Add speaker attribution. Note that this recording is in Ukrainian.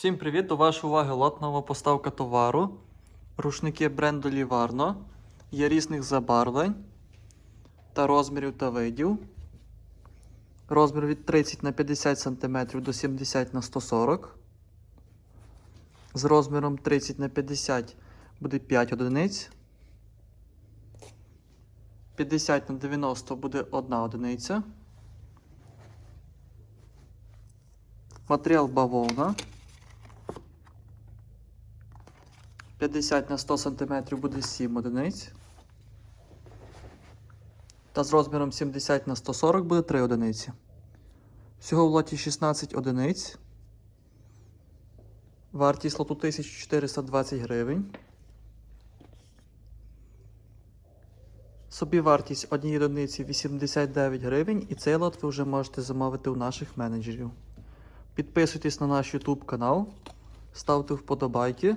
Speaker 1: Всім привіт! До вашої уваги лот нова поставка товару. Рушники бренду Livarno. Є різних забарвлень та розмірів та видів. Розмір від 30 на 50 см до 70 на 140 З розміром 30 на 50 буде 5 одиниць. 50 на 90 буде 1 одиниця. Матеріал бавовна. 50 на 100 см буде 7 одиниць. Та з розміром 70 на 140 буде 3 одиниці. Всього в лоті 16 одиниць. Вартість лоту 1420 гривень. Собівартість однієї одиниці 89 гривень, і цей лот ви вже можете замовити у наших менеджерів. Підписуйтесь на наш YouTube канал, ставте вподобайки,